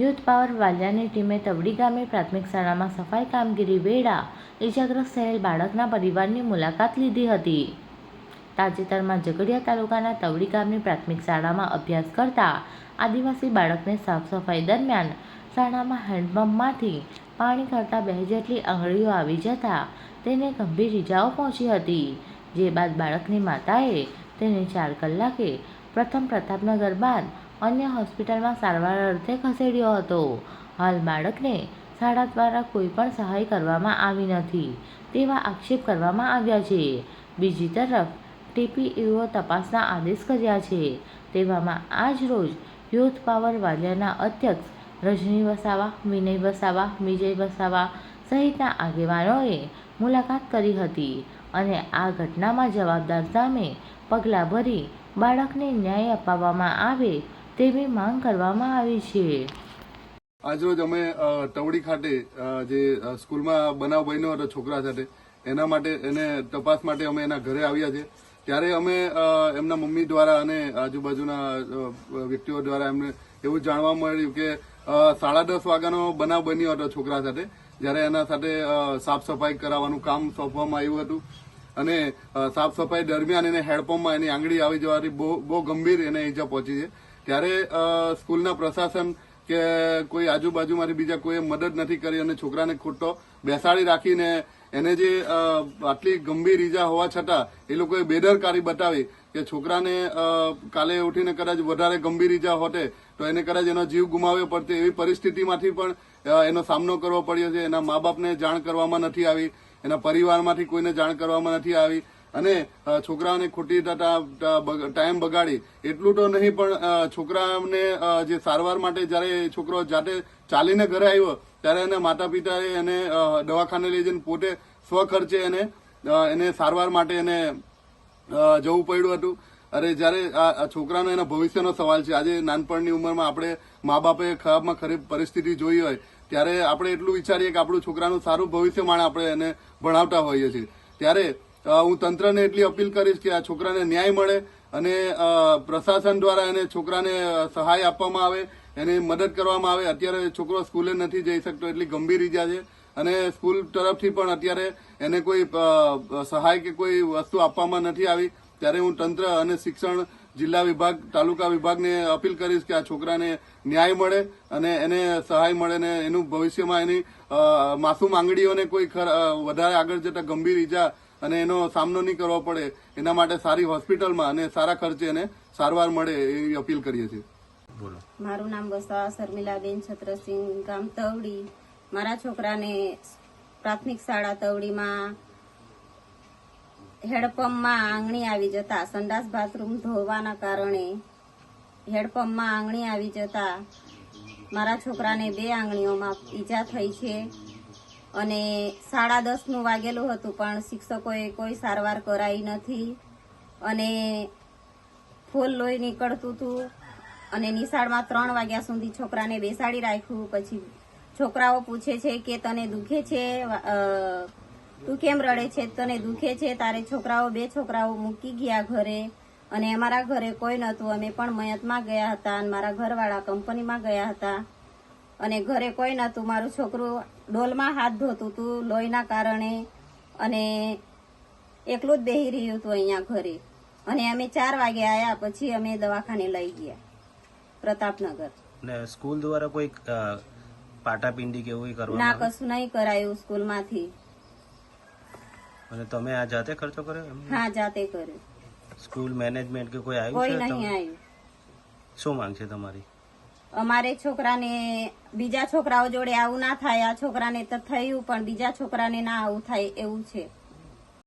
Youth power વાલિયાની ટીમે તવડી ગામે પ્રાથમિક શાળામાં સફાઈ કામગીરી વેળા ઇજાગ્રસ્ત થયેલ બાળકના પરિવારની મુલાકાત લીધી હતી. તાજેતરમાં ઝઘડિયા તાલુકાના તવડી ગામની પ્રાથમિક શાળામાં અભ્યાસ કરતા આદિવાસી બાળકને સાફ સફાઈ દરમિયાન શાળામાં હેન્ડપંપમાંથી પાણી કરતા બે જેટલી આંગળીઓ આવી જતા તેને ગંભીર ઇજાઓ પહોંચી હતી. જે બાદ બાળકની માતાએ તેને ચાર કલાકે પ્રથમ પ્રતાપનગર બાદ અન્ય હોસ્પિટલમાં સારવાર અર્થે ખસેડ્યો હતો. હાલ બાળકને શાળા દ્વારા કોઈ પણ સહાય કરવામાં આવી નથી તેવા આક્ષેપ કરવામાં આવ્યા છે. બીજી તરફ, ટીપીઈઓ તપાસના આદેશ કર્યા છે. તેવામાં આજ રોજ યુથ પાવર વાલિયાના અધ્યક્ષ રજની વસાવા, વિનય વસાવા, વિજય વસાવા સહિતના આગેવાનોએ મુલાકાત કરી હતી અને આ ઘટનામાં જવાબદાર સામે પગલાં ભરી બાળકને ન્યાય અપાવવામાં આવે તેવી માંગ કરવામાં આવી છે. આજરોજ અમે તવડી ખાતે જે સ્કૂલમાં બનાવ બન્યો હતો છોકરા સાથે, એના માટે, એને તપાસ માટે અમે એના ઘરે આવ્યા છે. ત્યારે અમે એમના મમ્મી દ્વારા અને આજુબાજુના વ્યક્તિઓ દ્વારા એમને એવું જાણવા મળ્યું કે સાડા દસ વાગ્યાનો બનાવ બન્યો હતો છોકરા સાથે, જ્યારે એના સાથે સાફ સફાઈ કરાવવાનું કામ સોંપવામાં આવ્યું હતું. અને સાફ સફાઈ દરમિયાન એને હેડપંપમાં એની આંગળી આવી જવાથી બહુ બહુ ગંભીર એને ઈજા પહોંચી છે. ત્યારે સ્કૂલના પ્રશાસન કે કોઈ આજુબાજુમાંથી બીજા કોઈએ મદદ નથી કરી અને છોકરાને ખોટો બેસાડી રાખીને એને જે આટલી ગંભીર ઈજા હોવા છતાં એ લોકોએ બેદરકારી બતાવી કે છોકરાને કાલે ઉઠીને કદાચ વધારે ગંભીર ઈજા હોતે તો એને કદાચ એનો જીવ ગુમાવ્યો પડતો. એવી પરિસ્થિતિમાંથી પણ એનો સામનો કરવો પડ્યો છે. એના મા બાપને જાણ કરવામાં નથી આવી. એના પરિવારમાંથી કોઈને જાણ કરવામાં નથી આવી. અને છોકરાઓને ખોટી ટાઈમ બગાડી. એટલું તો નહીં પણ છોકરાને જે સારવાર માટે જ્યારે છોકરો જાતે ચાલીને ઘરે આવ્યો, ત્યારે એને માતા પિતાએ એને દવાખાને લઈ જઈને પોતે સ્વખર્ચે એને એને સારવાર માટે એને જવું પડ્યું હતું. અરે, જ્યારે આ છોકરાનો એના ભવિષ્યનો સવાલ છે. આજે નાનપણની ઉંમરમાં આપણે મા બાપે ખરાબમાં ખરાબ પરિસ્થિતિ જોઈ હોય, ત્યારે આપણે એટલું વિચારીએ કે આપણું છોકરાનું સારું ભવિષ્ય માણે આપણે એને ભણાવતા હોઈએ છીએ. ત્યારે હું તંત્રને એટલી અપીલ કરીશ કે આ છોકરાને ન્યાય મળે અને પ્રશાસન દ્વારા એને છોકરાને સહાય આપવામાં આવે, એને મદદ કરવામાં આવે. અત્યારે છોકરો સ્કૂલે નથી જઈ શકતો, એટલી ગંભીર ઈજા છે. અને સ્કૂલ તરફથી પણ અત્યારે એને કોઈ સહાય કે કોઈ વસ્તુ આપવામાં નથી આવી. ત્યારે હું તંત્ર અને શિક્ષણ, જિલ્લા વિભાગ, તાલુકા વિભાગને અપીલ કરીશ કે આ છોકરાને ન્યાય મળે અને એને સહાય મળે ને એનું ભવિષ્યમાં એની માસૂમ આંગળીઓને કોઈ વધારે આગળ જતા ગંભીર ઈજા અને એનો સામનો નહીં કરવો પડે. એના માટે સારી હોસ્પિટલમાં અને સારા ખર્ચે એને સારવાર મળે એવી અપીલ કરીએ છીએ. બોલો. મારું નામ વસાવા શર્મિલાબેન છત્રસિંહ ગામ તવડી. મારા છોકરાને પ્રાથમિક શાળા તવડીમાં હેડપંપમાં આંગણી આવી જતા સંડાસ બાથરૂમ ધોવાના કારણે હેડપંપમાં આંગણી આવી જતા મારા છોકરાને બે આંગળીઓમાં ઈજા થઈ છે. અને સાડા દસનું વાગેલું હતું, પણ શિક્ષકોએ કોઈ સારવાર કરાઈ નથી. અને ફૂલ લોહી નીકળતું હતું અને નિશાળમાં ત્રણ વાગ્યા સુધી છોકરાને બેસાડી રાખ્યું. પછી છોકરાઓ પૂછે છે કે તને દુખે છે? તું કેમ રડે છે? તને દુખે છે? તારે છોકરાઓ, બે છોકરાઓ મૂકી ગયા ઘરે અને અમારા ઘરે કોઈ નહોતું. અમે પણ મયતમાં ગયા હતા અને મારા ઘરવાળા કંપનીમાં ગયા હતા અને ઘરે કોઈ નહોતું. મારું છોકરું ડોલમાં હાથ ધોતું હતું લોહીના કારણે અને એકલું જ બેહી રહ્યું હતું અહીંયા ઘરે. અને અમે ચાર વાગે આવ્યા પછી અમે દવાખાને લઈ ગયા પ્રતાપનગર. ને સ્કૂલ દ્વારા કોઈ પાટાપિંડી કે એવું ના કશું નહીં કરાયું સ્કૂલમાંથી. અને તમે આ જાતે ખર્ચો કર્યો હા જાતે કર્યો. સ્કૂલ મેનેજમેન્ટ કે કોઈ આવ્યું કોઈ નહીં આવ્યું. શું માંગ છે તમારી? અમારે છોકરાને બીજા છોકરાઓ જોડે આવું ના થાય, આ છોકરાને તો થયું, પણ બીજા છોકરાને ના આવું થાય એવું છે.